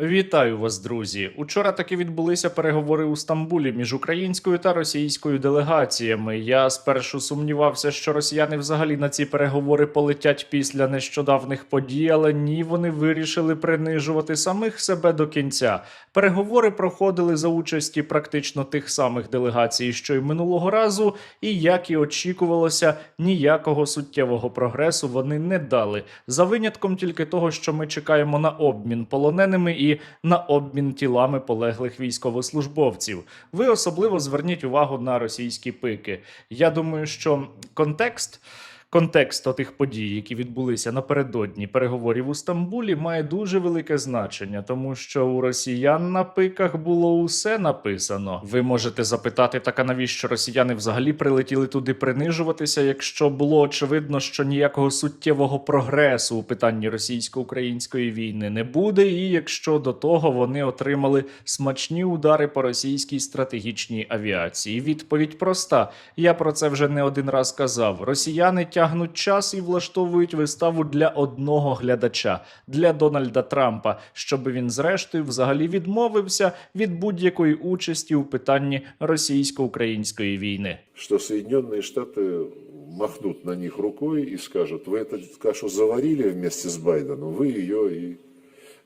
Вітаю вас, друзі. Учора таки відбулися переговори у Стамбулі між українською та російською делегаціями. Я спершу сумнівався, що росіяни взагалі на ці переговори полетять після нещодавних подій, але ні, вони вирішили принижувати самих себе до кінця. Переговори проходили за участі практично тих самих делегацій, що й минулого разу, і як і очікувалося, ніякого суттєвого прогресу вони не дали. За винятком тільки того, що ми чекаємо на обмін полоненими і на обмін тілами полеглих військовослужбовців. Ви особливо зверніть увагу на російські пики. Я думаю, що контекст. Контекст тих подій, які відбулися напередодні переговорів у Стамбулі, має дуже велике значення, тому що у росіян на пиках було усе написано. Ви можете запитати, так а навіщо росіяни взагалі прилетіли туди принижуватися, якщо було очевидно, що ніякого суттєвого прогресу у питанні російсько-української війни не буде, і якщо до того вони отримали смачні удари по російській стратегічній авіації. Відповідь проста: я про це вже не один раз казав. Росіяни тягнуть час і влаштовують виставу для одного глядача для Дональда Трампа, щоб він зрештою взагалі відмовився від будь-якої участі у питанні російсько-української війни. что Соединенные Штаты махнут на них рукой и скажут, вы эту кашу заварили вместе с Байденом, вы ее и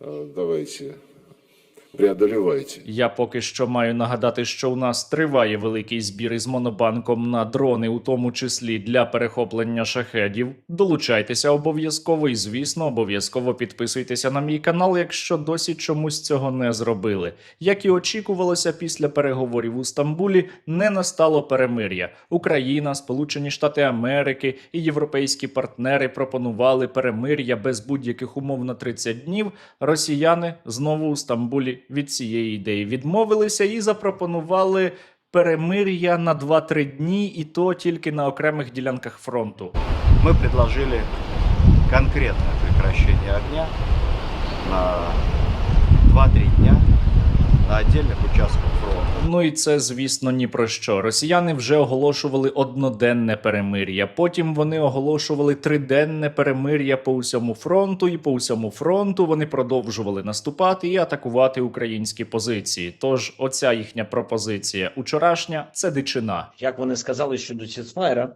э, давайте преодолевайте. Я поки що маю нагадати, що у нас триває великий збір із монобанком на дрони, у тому числі для перехоплення шахедів. Долучайтеся обов'язково і, звісно, обов'язково підписуйтеся на мій канал, якщо досі чомусь цього не зробили. Як і очікувалося, після переговорів у Стамбулі не настало перемир'я. Україна, Сполучені Штати Америки і європейські партнери пропонували перемир'я без будь-яких умов на 30 днів. Росіяни знову у Стамбулі від цієї ідеї відмовилися і запропонували перемир'я на 2-3 дні, і то тільки на окремих ділянках фронту. Ми пропонували конкретне прекращення огня на 2-3 дня на отдельных участках фронта. Ну і це, звісно, ні про що. Росіяни вже оголошували одноденне перемир'я. Потім вони оголошували триденне перемир'я по усьому фронту, і по усьому фронту вони продовжували наступати і атакувати українські позиції. Тож, оця їхня пропозиція учорашня це дичина. як вони сказали щодо сісфаєра,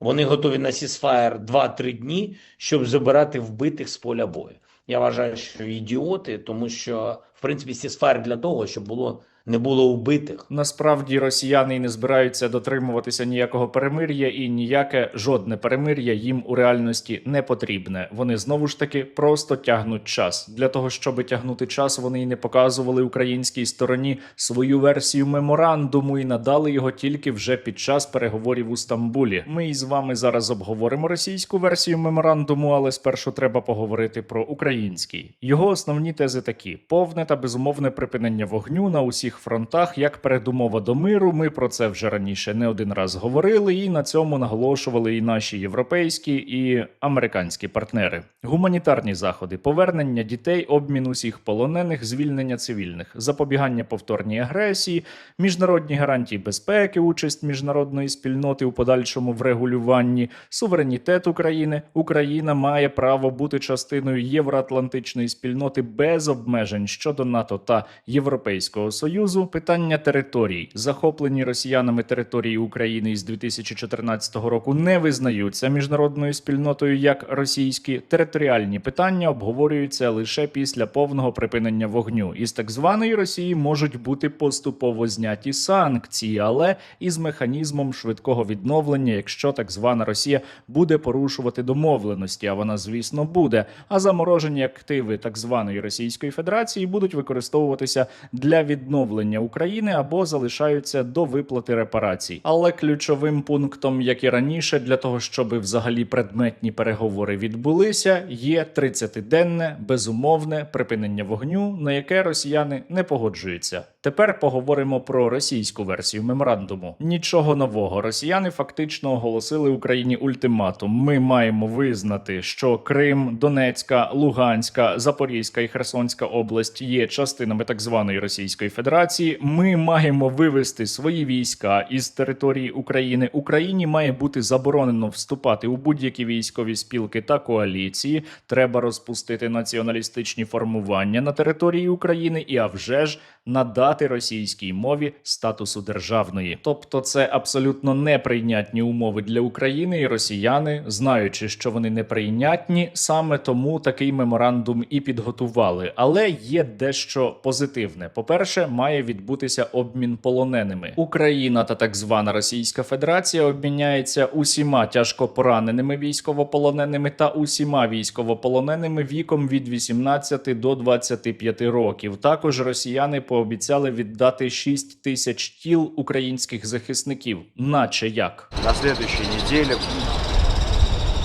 вони готові на сісфаєр 2-3 дні, щоб забирати вбитих з поля бою. Я вважаю, що ідіоти, тому що в принципі сісфаєр для того, щоб було не було вбитих. Насправді росіяни й не збираються дотримуватися ніякого перемир'я, і ніяке жодне перемир'я їм у реальності не потрібне. Вони знову ж таки просто тягнуть час. Для того щоб тягнути час, вони й не показували українській стороні свою версію меморандуму і надали його тільки вже під час переговорів у Стамбулі. Ми із вами зараз обговоримо російську версію меморандуму, але спершу треба поговорити про український. Його основні тези такі: повне та безумовне припинення вогню на усіх фронтах як передумова до миру. Ми про це вже раніше не один раз говорили, і на цьому наголошували і наші європейські і американські партнери. Гуманітарні заходи, повернення дітей, обмін усіх полонених, звільнення цивільних, запобігання повторній агресії, міжнародні гарантії безпеки, участь міжнародної спільноти у подальшому врегулюванні, суверенітет України. Україна має право бути частиною євроатлантичної спільноти без обмежень щодо НАТО та Європейського союзу. Питання територій, захоплені росіянами території України із 2014 року, не визнаються міжнародною спільнотою як російські територіальні питання обговорюються лише після повного припинення вогню. Із так званої Росії можуть бути поступово зняті санкції, але із механізмом швидкого відновлення, якщо так звана Росія буде порушувати домовленості, а вона, звісно, буде. А заморожені активи так званої Російської Федерації будуть використовуватися для відновлення України або залишаються до виплати репарацій. Але ключовим пунктом, як і раніше, для того, щоб взагалі предметні переговори відбулися, є 30-денне безумовне припинення вогню, на яке росіяни не погоджуються. Тепер поговоримо про російську версію меморандуму. Нічого нового. Росіяни фактично оголосили Україні ультиматум. Ми маємо визнати, що Крим, Донецька, Луганська, Запорізька і Херсонська область є частинами так званої Російської Федерації. Ми маємо вивести свої війська із території України. Україні має бути заборонено вступати у будь-які військові спілки та коаліції. Треба розпустити націоналістичні формування на території України і а вже ж надати російській мові статусу державної. Тобто, це абсолютно неприйнятні умови для України, і росіяни, знаючи, що вони неприйнятні, саме тому такий меморандум і підготували. Але є дещо позитивне. По-перше, має відбутися обмін полоненими. Україна та так звана Російська Федерація обміняється усіма тяжко пораненими військовополоненими та усіма військовополоненими віком від 18 до 25 років. Також росіяни пообіцяли віддати 6 тисяч тіл українських захисників, наче як. На следующей неделе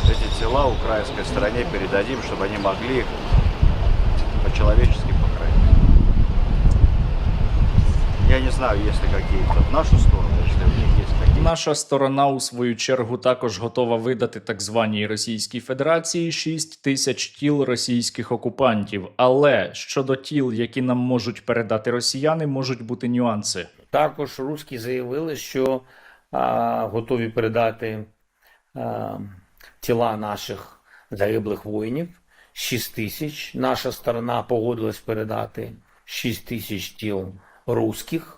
эти тела украинской стороні передадим, чтобы они могли их по-человечески покрити. Я не знаю, есть ли какие-то в нашу сторону, если у них есть какие-то. Наша сторона у свою чергу також готова видати так званій Російській Федерації 6 тисяч тіл російських окупантів. Але щодо тіл, які нам можуть передати росіяни, можуть бути нюанси. Також русські заявили, що а, готові передати а, тіла наших загиблих воїнів 6 тисяч. Наша сторона погодилась передати 6 тисяч тіл русських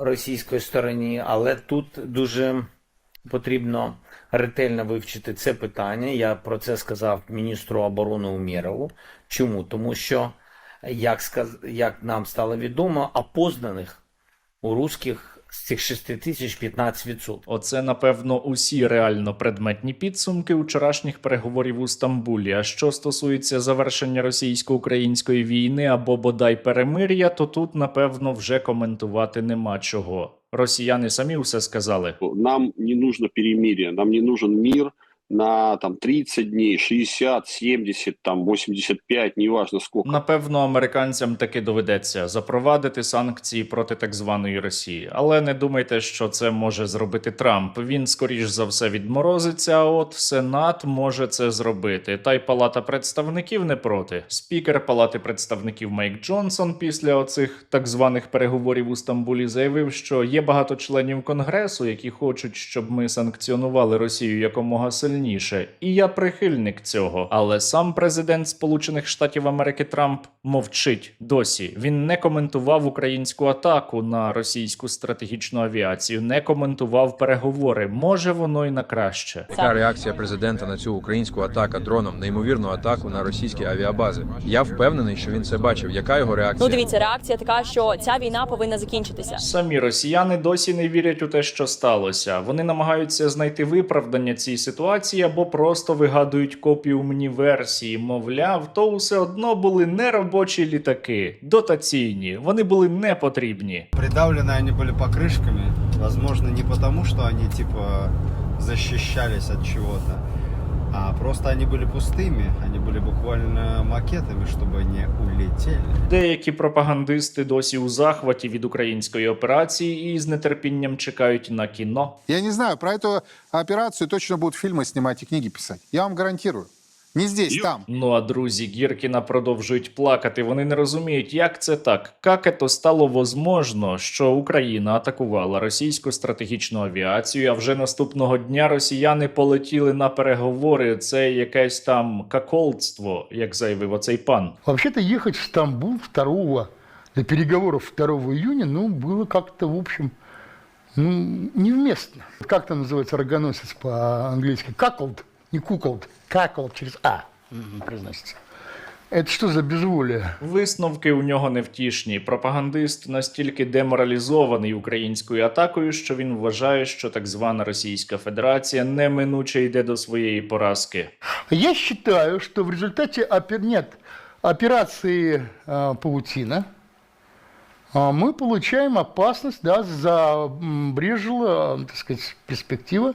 російської стороні, але тут дуже потрібно ретельно вивчити це питання. Я про це сказав міністру оборони Умєрову. Чому? Тому що, як, як нам стало відомо, опознаних у русських з цих 6 тисяч 15%. Оце напевно усі реально предметні підсумки вчорашніх переговорів у Стамбулі. А що стосується завершення російсько-української війни або бодай перемир'я, то тут напевно вже коментувати нема чого. Росіяни самі все сказали. нам не нужно перемир'я, нам не нужен мир на там 30 дней, 60, 70, там 85, неважно сколько. Напевно, американцям таки доведеться запровадити санкції проти так званої Росії. Але не думайте, що це може зробити Трамп. Він скоріш за все відморозиться. А от Сенат може це зробити. Та й Палата представників не проти. Спікер Палати представників Майк Джонсон після оцих так званих переговорів у Стамбулі заявив, що є багато членів конгресу, які хочуть, щоб ми санкціонували Росію якомога сильніше. І я прихильник цього. Але сам президент Сполучених Штатів Америки Трамп мовчить досі. Він не коментував українську атаку на російську стратегічну авіацію, не коментував переговори. Може, воно й на краще. Яка реакція президента на цю українську атаку дроном, неймовірну атаку на російські авіабази? Я впевнений, що він це бачив. Яка його реакція? Ну, дивіться, реакція така, що ця війна повинна закінчитися. Самі росіяни досі не вірять у те, що сталося. Вони намагаються знайти виправдання цій ситуації або просто вигадують копіумні версії. Мовляв, то все одно були не робочі літаки, дотаційні. Вони були не потрібні. Придавлены они были покрышками. Возможно, не потому, что они типа защищались от чего-то, а просто они были пустыми. Они были буквально макетами, чтобы они улетели. Деякі пропагандисти досі у захваті від української операції і з нетерпінням чекають на кіно. Я не знаю, про эту операцию точно будут фильмы снимать и книги писать. Я вам гарантирую. Не здесь, там. Ну а друзі Гіркіна продовжують плакати. Вони не розуміють, як це так. Як это стало возможно, що Україна атакувала російську стратегічну авіацію, а вже наступного дня росіяни полетіли на переговори. Це якесь там каколдство, як заявив оцей пан. Вообще-то ехать в Стамбул 2 для переговоров 2 июня, ну, было как-то, в общем, ну, невместно. Как там называется рогоносец по-английски? Каколд, не куколд, каколд через А произносится. Это что за безволие? Висновки у нього невтішні. Пропагандист настільки деморалізований українською атакою, що він вважає, що так звана Російська Федерація неминуче йде до своєї поразки. Я считаю, что в результате опер... нет, операции а, «Паутина» а, мы получаем опасность, да, забрежила, так сказать, перспектива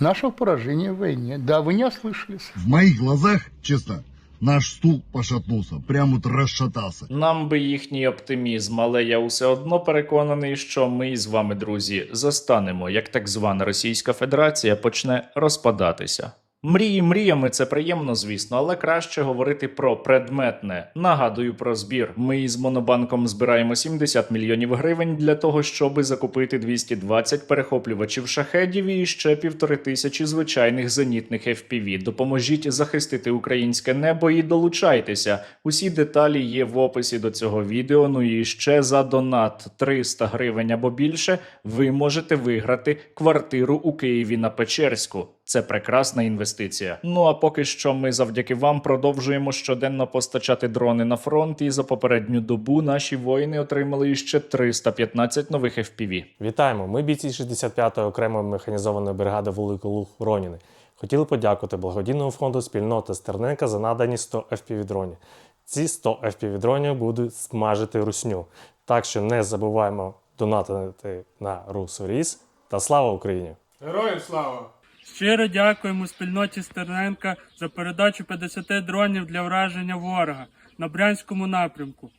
нашего поражения в войне. Да, вы не ослышались. в моих глазах, честно, наш стул пошатнулся, прямо вот расшатался. Нам би їхній оптимізм, але я все одно переконаний, що ми з вами, друзі, застанемо, як так звана Російська Федерація почне розпадатися. Мрії мріями це приємно, звісно, але краще говорити про предметне. Нагадую про збір. Ми із Монобанком збираємо 70 мільйонів гривень для того, щоби закупити 220 перехоплювачів шахедів і ще півтори тисячі звичайних зенітних FPV. Допоможіть захистити українське небо і долучайтеся. Усі деталі є в описі до цього відео. Ну і ще за донат 300 гривень або більше ви можете виграти квартиру у Києві на Печерську. Це прекрасна інвестиція. Ну а поки що ми завдяки вам продовжуємо щоденно постачати дрони на фронт. І за попередню добу наші воїни отримали ще 315 нових FPV. Вітаємо! Ми бійці 65-ї окремої механізованої бригади Великий Луг Роніни. Хотіли подякувати благодійному фонду спільноти Стерненка за надані 100 FPV-дронів. Ці 100 FPV-дронів будуть смажити русню. Так що не забуваємо донатити на Русоріс та слава Україні! Героям слава! Щиро дякуємо спільноті Стерненка за передачу 50 дронів для враження ворога на Брянському напрямку.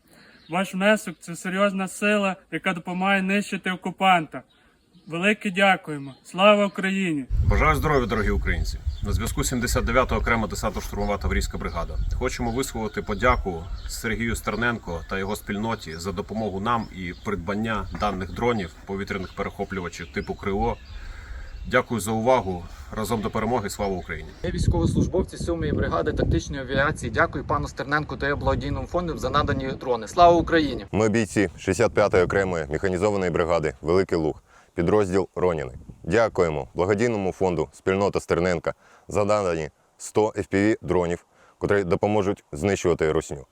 Ваш внесок це серйозна сила, яка допомагає нищити окупанта. Велике дякуємо. Слава Україні! Бажаю здоров'я, дорогі українці. На зв'язку 79-та окрема десантно-штурмова таврійська бригада. Хочемо висловити подяку Сергію Стерненко та його спільноті за допомогу нам і придбання даних дронів повітряних перехоплювачів типу Крило. Дякую за увагу. Разом до перемоги. Слава Україні! Ми військовослужбовці 7-ї бригади тактичної авіації. Дякую пану Стерненку та благодійному фонду за надані дрони. Слава Україні! Ми бійці 65-ї окремої механізованої бригади Великий Луг, підрозділ Роніни. Дякуємо благодійному фонду спільнота Стерненка за надані 100 FPV дронів, котрі допоможуть знищувати русню.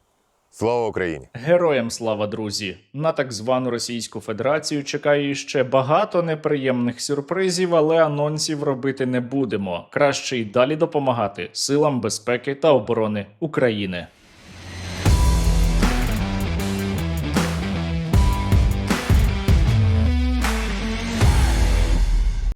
Слава Україні! Героям слава, друзі! На так звану Російську Федерацію чекає ще багато неприємних сюрпризів, але анонсів робити не будемо. Краще й далі допомагати силам безпеки та оборони України.